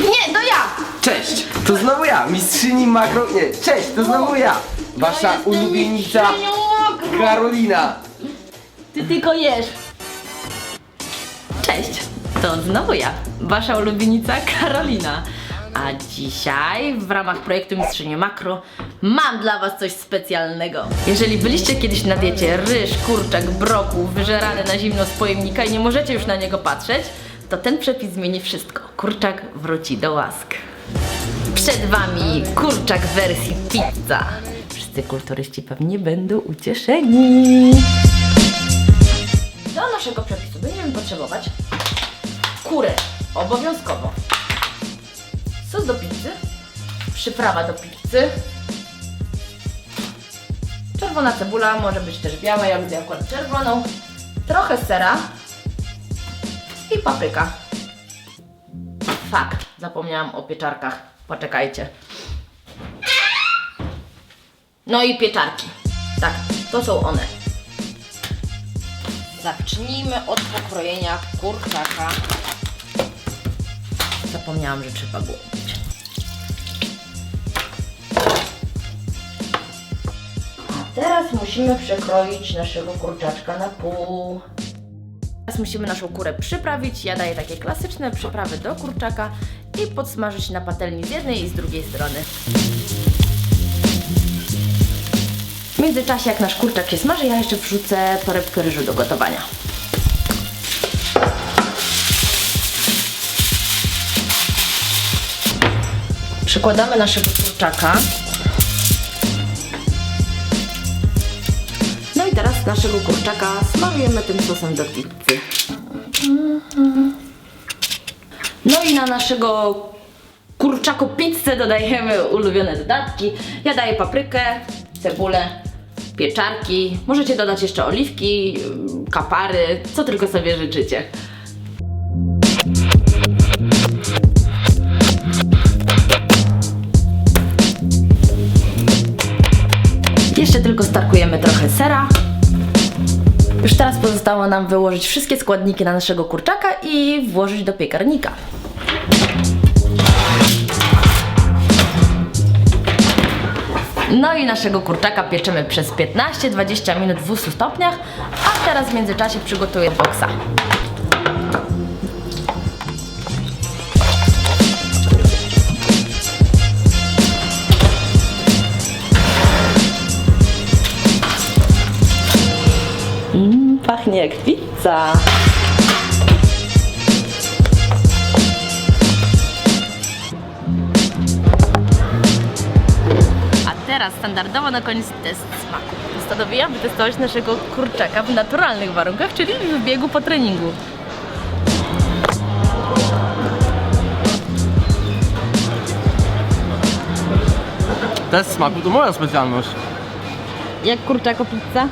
Nie, to ja! Cześć, to znowu ja, mistrzyni makro... Nie, cześć, to znowu ja. Wasza jestem ulubienica mistrzynią makro. Karolina. Ty tylko jesz. Cześć, to znowu ja, wasza ulubienica Karolina. A dzisiaj w ramach projektu Mistrzyni Makro mam dla was coś specjalnego. Jeżeli byliście kiedyś na diecie ryż, kurczak, brokuł, wyżerany na zimno z pojemnika i nie możecie już na niego patrzeć, to ten przepis zmieni wszystko. Kurczak wróci do łask. Przed wami kurczak w wersji pizza. Wszyscy kulturyści pewnie będą ucieszeni. Do naszego przepisu będziemy potrzebować kurę, obowiązkowo. Sos do pizzy, przyprawa do pizzy, czerwona cebula, może być też biała, ja lubię akurat czerwoną, trochę sera i papryka. Fakt, zapomniałam o pieczarkach. Poczekajcie. No i pieczarki. Tak, to są one. Zacznijmy od pokrojenia kurczaka. Zapomniałam, że trzeba było teraz musimy przekroić naszego kurczaczka na pół. Teraz musimy naszą kurę przyprawić. Ja daję takie klasyczne przyprawy do kurczaka i podsmażyć na patelni z jednej i z drugiej strony. W międzyczasie, jak nasz kurczak się smaży, ja jeszcze wrzucę torebkę ryżu do gotowania. Przykładamy naszego kurczaka. Naszego kurczaka smarujemy tym sosem do pizzy. No i na naszego kurczaku pizzę dodajemy ulubione dodatki. Ja daję paprykę, cebulę, pieczarki. Możecie dodać jeszcze oliwki, kapary, co tylko sobie życzycie. Jeszcze tylko starkujemy trochę sera. Już teraz pozostało nam wyłożyć wszystkie składniki na naszego kurczaka i włożyć do piekarnika. No i naszego kurczaka pieczemy przez 15-20 minut w 200 stopniach, a teraz w międzyczasie przygotuję boksa. Jak pizza. A teraz standardowo na koniec test smaku. Postanowiłam wytestować naszego kurczaka w naturalnych warunkach, czyli w biegu po treningu. Test smaku to moja specjalność. Jak kurczako pizza?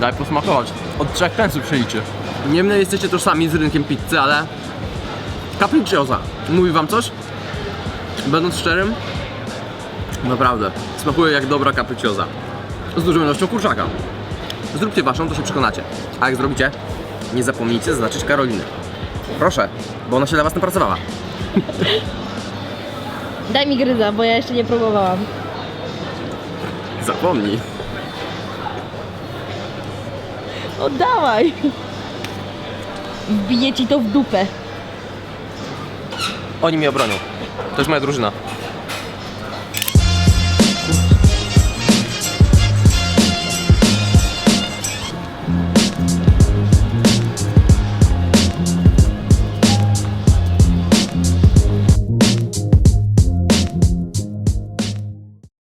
Daj posmakować. Od trzech pensów się liczy. Nie wiem, ile jesteście tożsami z rynkiem pizzy, ale... Capricciosa. Mówi wam coś? Będąc szczerym? Naprawdę. Smakuje jak dobra capricciosa. Z dużą ilością kurczaka. Zróbcie waszą, to się przekonacie. A jak zrobicie, nie zapomnijcie zaznaczyć Karoliny. Proszę, bo ona się dla was napracowała. Daj mi gryza, bo ja jeszcze nie próbowałam. Zapomnij. Oddawaj! Wbije ci to w dupę. Oni mnie obronią. To jest moja drużyna.